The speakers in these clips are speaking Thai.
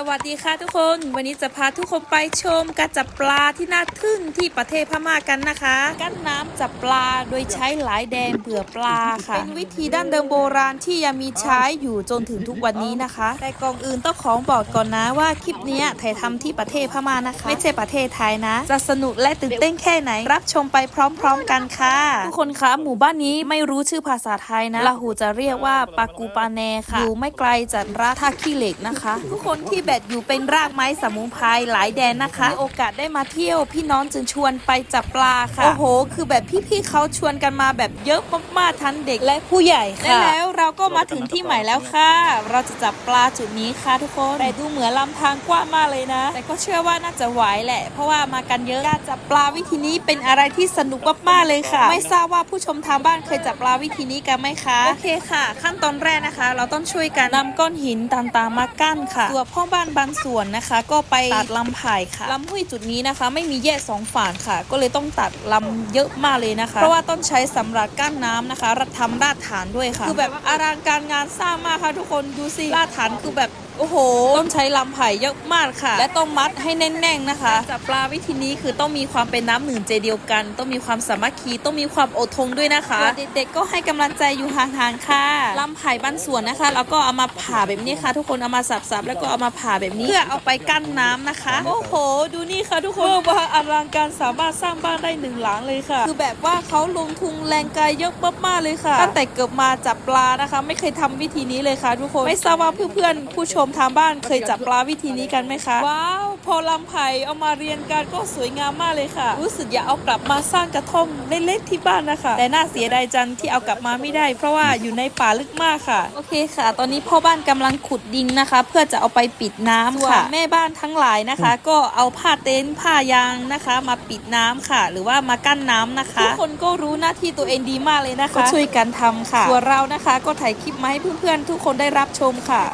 สวัสดีค่ะทุกคนวันนี้จะพาทุกคนไปชมการจับปลาที่น่าทึ่งที่ประเทศพม่ากันนะคะ กั้นน้ำจับปลาโดยใช้หลายแดงเบื่อปลาค่ะ เป็นวิธีดั้งเดิมโบราณที่ยังมีใช้อยู่จนถึงทุกวันนี้นะคะ แต่ก่อนอื่นต้องขอบอกก่อนนะว่าคลิปเนี้ยถ่ายทำที่ประเทศพม่านะคะ ไม่ใช่ประเทศไทยนะ จะสนุกและตื่นเต้นแค่ไหน รับชมไปพร้อม ๆ กันค่ะทุกคนคะหมู่บ้านนี้ไม่รู้ชื่อภาษาไทยนะลาหูจะเรียกว่าปากูปาแนค่ะอยู่ไม่ไกลจากราท่าขี้เหล็กนะคะ ทุกคนที่แบดอยู่เป็นรากไม้สมุนไพรหลายแดนนะคะมีโอกาสได้มาเที่ยวพี่น้องจึงชวนไปจับปลาค่ะ โอ้โห คือแบบพี่ๆเขาชวนกันมาแบบเยอะมากๆทั้งเด็กและผู้ใหญ่ค่ะและแล้วเราก็มาถึงที่ใหม่แล้วค่ะ เราจะจับปลาจุดนี้ค่ะทุกคน แต่ดูเหมือนลำทางกว้างมากเลยนะ แต่ก็เชื่อว่าน่าจะไหวแหละ เพราะว่ามากันเยอะการจับปลาวิธีนี้เป็นอะไรที่สนุกมากๆเลยค่ะ ไม่ทราบว่าผู้ชมทางบ้านเคยจับปลาวิธีนี้กันไหมคะ โอเคค่ะ ขั้นตอนแรกนะคะ เราต้องช่วยกันนำก้อนหินต่างๆมากั้นค่ะส่วนพ่อบ้านบางส่วนนะคะ ก็ไปตัดลำไผ่ค่ะลำห้วยจุดนี้นะคะ ไม่มีแยกสองฝั่งค่ะ ก็เลยต้องตัดลำเยอะมากเลยนะคะ เพราะว่าต้องใช้สำหรับกั้นน้ำนะคะรัทำรากฐานด้วยค่ะ คือแบบอลังการงานสร้างมากค่ะทุกคนดูสิรากฐานคือแบบ โอ้โห ต้องใช้ลำไผ่เยอะมากค่ะ และต้องมัดให้แน่น ๆนะคะจับปลาวิธีนี้คือต้องมีความเป็นน้ำหนึ่งใจเดียวกัน ต้องมีความสามัคคีต้องมีความอดทนด้วยนะคะส่วนเด็กๆก็ให้กำลังใจอยู่ห่างๆค่ะลำไผ่บางส่วนนะคะ แล้วก็เอามาผ่าแบบนี้ค่ะ ทุกคนเอามาสับๆแล้วก็เอามาผ่าแบบนี้เพื่อเอาไปกั้นน้ำนะคะ โอ้โห ดูนี่ค่ะทุกคนว่าอลังการสามารถสร้างบ้านได้หนึ่งหลังเลยค่ะ คือแบบว่าเขาลงทุนแรงกายเยอะมากๆเลยค่ะตั้งแต่เกิดมาจับปลานะคะ ไม่เคยทำวิธีนี้เลยค่ะ ทุกคนไม่ทราบว่าเพื่อนๆผู้ชมทางบ้านเคยจับปลาวิธีนี้กันไหมคะ ว้าว พอลำไผ่เอามาเรียนกันก็สวยงามมากเลยค่ะ รู้สึกอยากเอากลับมาสร้างกระท่อมเล็กๆที่บ้านนะคะ แต่น่าเสียดายจังที่เอากลับมาไม่ได้ เพราะว่าอยู่ในป่าลึกมากค่ะ โอเคค่ะ ตอนนี้พ่อบ้านกำลังขุดดินนะคะ เพื่อจะเอาไปปิดน้ำค่ะ แม่บ้านทั้งหลายนะคะ ก็เอาผ้าเต็นท์ผ้ายางนะคะ มาปิดน้ำค่ะ หรือว่ามากั้นน้ำนะคะทุกคนก็รู้หน้าที่ตัวเองดีมากเลยนะคะก็ช่วยกันทำค่ะส่วนเรานะคะ ก็ถ่ายคลิปมาให้เพื่อนๆทุกคนได้รับชมค่ะ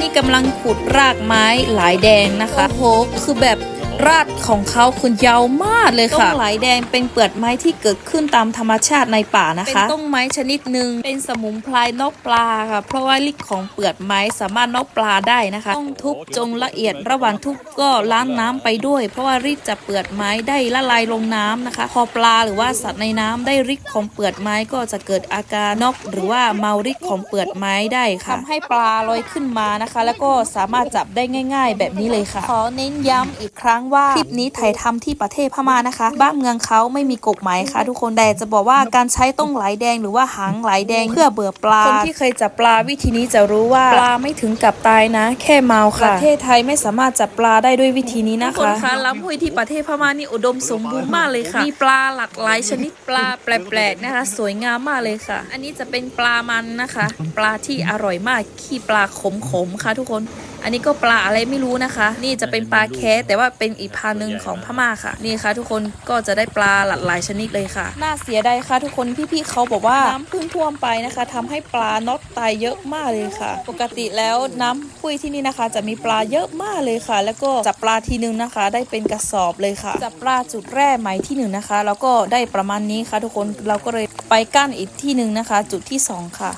นี่กำลังขุดรากไม้หลายแดงนะคะโอ้โหคือแบบ รากของเขาคือยาวมากเลยค่ะ ต้นหลายแดงเป็นเปลือกไม้ที่เกิดขึ้นตามธรรมชาติในป่านะคะ เป็นต้นไม้ชนิดหนึ่งเป็นสมุนไพรนกปลาค่ะ เพราะว่าฤทธิ์ของเปลือกไม้สามารถนกปลาได้นะคะ ต้องทุบจงละเอียดระหว่างทุบก็ล้างน้ำไปด้วย เพราะว่าฤทธิ์จากเปลือกไม้ได้ละลายลงน้ำนะคะ พอปลาหรือว่าสัตว์ในน้ำได้ฤทธิ์ของเปลือกไม้ก็จะเกิดอาการนกหรือว่าเมาฤทธิ์ของเปลือกไม้ได้ค่ะทำให้ปลาลอยขึ้นมานะคะ แล้วก็สามารถจับได้ง่าย ๆ แบบนี้เลยค่ะ ขอเน้นย้ำอีกครั้งว่าคลิปนี้ถ่ายทำที่ประเทศพม่านะคะ บ้านเมืองเขาไม่มีกฎหมายค่ะ ทุกคนแต่จะบอกว่าการใช้ต้งไหลแดงหรือว่าหางไหลแดงเพื่อเบื่อปลา คนที่เคยจับปลาวิธีนี้จะรู้ว่าปลาไม่ถึงกับตายนะ แค่เมาค่ะประเทศไทยไม่สามารถจับปลาได้ด้วยวิธีนี้นะคะทุกคนคะลำห้วยที่ประเทศพม่านี่อุดมสมบูรณ์มากเลยค่ะ มีปลาหลากหลายชนิดปลาแปลกๆนะคะ สวยงามมากเลยค่ะ อันนี้จะเป็นปลามันนะคะ ปลาที่อร่อยมากขี้ปลาขมๆค่ะ ทุกคน อันนี้ก็ปลาอะไรไม่รู้นะคะ นี่จะเป็นปลาแคะแต่ว่าเป็นอีกพันหนึ่งของพม่าค่ะ นี่ค่ะ ทุกคนก็จะได้ปลาหลากหลายชนิดเลยค่ะน่าเสียดายค่ะ ทุกคนพี่ๆเขาบอกว่าน้ำพึ่งท่วมไปนะคะทำให้ปลาน็อตตายเยอะมากเลยค่ะ ปกติแล้วน้ำพุ้ยที่นี่นะคะ จะมีปลาเยอะมากเลยค่ะ แล้วก็จับปลาทีนึงนะคะ ได้เป็นกระสอบเลยค่ะ จับปลาจุดแร่ไหมที่หนึ่งนะคะ แล้วก็ได้ประมาณนี้ค่ะ ทุกคนเราก็เลยไปกั้นอีกที่หนึ่งนะคะ จุดที่สองค่ะ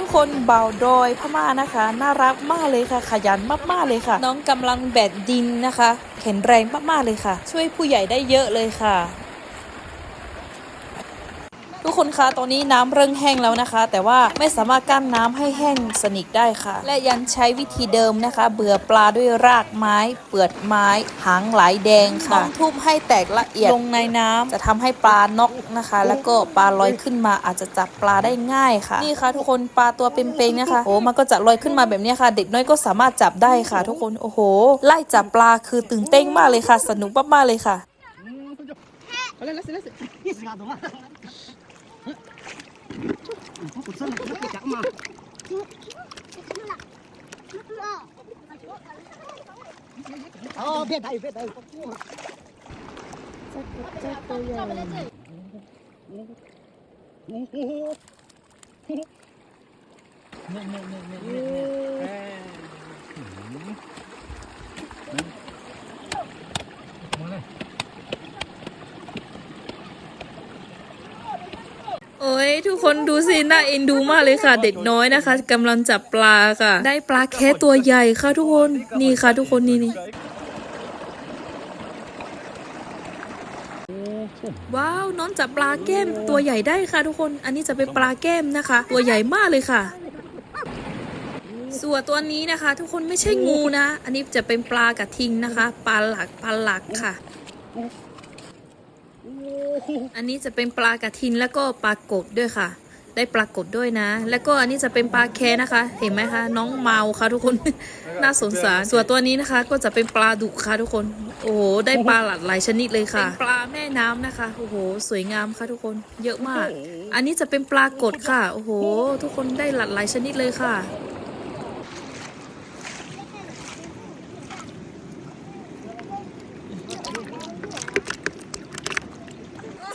ทุกคนเบาโดยพม่านะคะ น่ารักมากเลยค่ะ ขยันมากๆเลยค่ะ น้องกำลังแบดดินนะคะแข็งแรงมากๆเลยค่ะ ช่วยผู้ใหญ่ได้เยอะเลยค่ะ ทุกคนคะตอนนี้น้ำเริ่มแห้งแล้วนะคะ แต่ว่าไม่สามารถกั้นน้ำให้แห้งสนิทได้ค่ะ และยังใช้วิธีเดิมนะคะ เบื่อปลาด้วยรากไม้ เปลือกไม้ หางไหลแดงค่ะต้องทุบให้แตกละเอียดลงในน้ำจะทำให้ปลานอกนะคะ แล้วก็ปลาลอยขึ้นมาอาจจะจับปลาได้ง่ายค่ะ นี่ค่ะ ทุกคนปลาตัวเป็นๆนะคะโอ้มันก็จะลอยขึ้นมาแบบนี้ค่ะ เด็กน้อยก็สามารถจับได้ค่ะ ทุกคนโอ้โห ไล่จับปลาคือตื่นเต้นมากเลยค่ะ สนุกมากๆเลยค่ะ cuộc sống này rất là chẳng mà ờ biết đây biết đây chắc chắc tôi giờ nè nè nè nè nè โอ้ยทุกคนดูสิน่าเอ็นดูมากเลยค่ะ เด็กน้อยนะคะกำลังจับปลาค่ะ ได้ปลาแค่ตัวใหญ่ค่ะทุกคนนี่ค่ะ ทุกคนนี่นี่ว้าวน้องจับปลาแก้มตัวใหญ่ได้ค่ะ ทุกคนอันนี้จะเป็นปลาแก้มนะคะ ตัวใหญ่มากเลยค่ะส่วนตัวนี้นะคะ ทุกคนไม่ใช่งูนะ อันนี้จะเป็นปลากระทิงนะคะ ปลาหลักปลาหลักค่ะ อันนี้จะเป็นปลากระทินแล้วก็ปลากดด้วยค่ะ ได้ปลากดด้วยนะ แล้วก็อันนี้จะเป็นปลาแคนะคะ เห็นไหมคะ น้องเมาค่ะทุกคน น่าสงสาร ส่วนตัวนี้นะคะ ก็จะเป็นปลาดุกค่ะทุกคน โอ้โห ได้ปลาหลากหลายชนิดเลยค่ะเป็นปลาแม่น้ำนะคะ โอ้โห สวยงามค่ะทุกคน เยอะมาก อันนี้จะเป็นปลากดค่ะ โอ้โห ทุกคนได้หลากหลายชนิดเลยค่ะ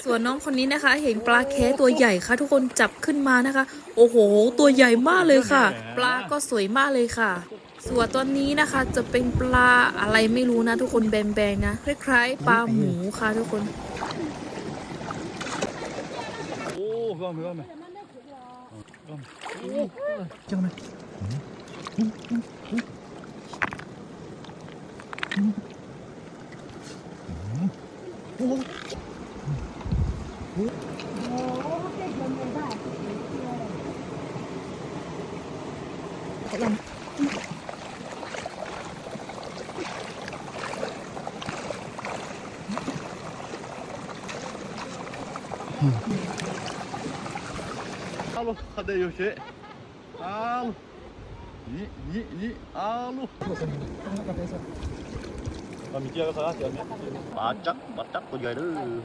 ส่วนน้องคนนี้นะคะ เห็นปลาแคะตัวใหญ่ค่ะ ทุกคนจับขึ้นมานะคะ โอ้โห ตัวใหญ่มากเลยค่ะ ปลาก็สวยมากเลยค่ะ ส่วนตัวนี้นะคะจะเป็นปลาอะไรไม่รู้นะ ทุกคนแบนๆนะคล้ายๆปลาหมูค่ะทุกคนโอ้ก้อมก้อมก้จังเลย 대단. Alô, cadê eu, che? Alô. 이, 이, 이, 알로. 아, 밑에 가서 하자. 맞짝, 맞짝, 거기가를.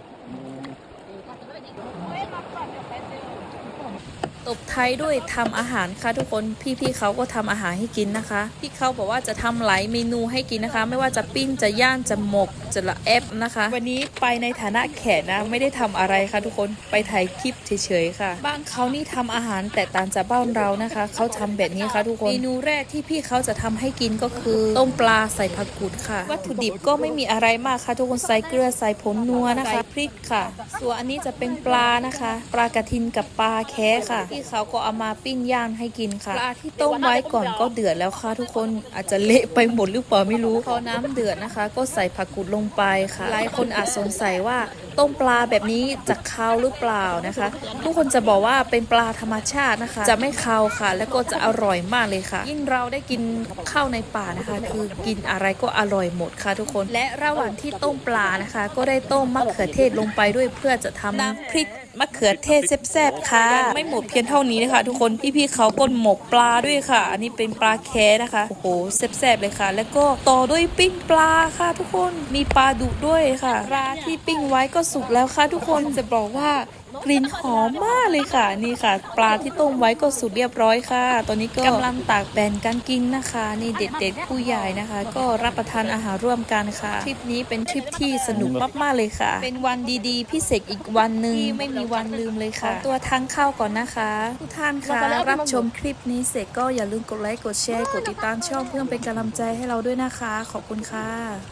ตบท้ายด้วยทำอาหารค่ะทุกคนพี่ๆเขาก็ทำอาหารให้กินนะคะ พี่เขาบอกว่าจะทำหลายเมนูให้กินนะคะ ไม่ว่าจะปิ้งจะย่างจะหมกจะละแอบนะคะ วันนี้ไปในฐานะแขกนะไม่ได้ทำอะไรค่ะทุกคนไปถ่ายคลิปเฉยๆค่ะ บ้านเขานี่ทำอาหารแตกต่างจากบ้านเรานะคะเขาทำแบบนี้ค่ะทุกคนเมนูแรกที่พี่เขาจะทำให้กินก็คือต้มปลาใส่ผักกูดค่ะ วัตถุดิบก็ไม่มีอะไรมากค่ะทุกคนใส่เกลือใส่ผงนัวนะคะพริกค่ะ ส่วนอันนี้จะเป็นปลานะคะ ปลากระทินกับปลาแคะค่ะที่เขาก็เอามาปิ้งย่างให้กินค่ะปลาที่ต้มไว้ก่อนก็เดือดแล้วค่ะทุกคนอาจจะเละไปหมดหรือเปล่าไม่รู้พอน้ำเดือดนะคะ ก็ใส่ผักกูดลงไปค่ะหลายคนอาจสงสัยว่าต้มปลาแบบนี้จะคาวหรือเปล่านะคะ ทุกคนจะบอกว่าเป็นปลาธรรมชาตินะคะ จะไม่คาวค่ะ แล้วก็จะอร่อยมากเลยค่ะ ยิ่งเราได้กินข้าวในป่านะคะ คือกินอะไรก็อร่อยหมดค่ะ ทุกคนและระหว่างที่ต้มปลานะคะ ก็ได้ต้มมะเขือเทศลงไปด้วยเพื่อจะทำน้ำพริก มะเขือเทศแซ่บๆค่ะ ไม่หมดเพียงเท่านี้นะคะ ทุกคนพี่ๆเขาก้นหมกปลาด้วยค่ะ อันนี้เป็นปลาแคนะคะโอ้โหแซ่บๆเลยค่ะ แล้วก็ต่อด้วยปิ้งปลาค่ะ ทุกคนมีปลาดุด้วยค่ะปลาที่ปิ้งไว้ก็สุกแล้วค่ะ ทุกคนจะบอกว่า กลิ่นหอมมากเลยค่ะ นี่ค่ะ ปลาที่ต้มไว้ก็สุกเรียบร้อยค่ะ ตอนนี้ก็กำลังตากแบ่งกันกินนะคะ นี่เด็กๆผู้ใหญ่นะคะ ก็รับประทานอาหารร่วมกันค่ะทริปนี้เป็นทริปที่สนุกมากๆเลยค่ะ เป็นวันดีๆ พิเศษอีกวันหนึ่งที่ไม่มีวันลืมเลยค่ะ ตัวทางเข้าก่อนนะคะทุกท่านคะรับชมคลิปนี้เสร็จก็อย่าลืมกดไลค์กดแชร์กดติดตามช่องเพื่อเป็นกำลังใจให้เราด้วยนะคะ ขอบคุณค่ะ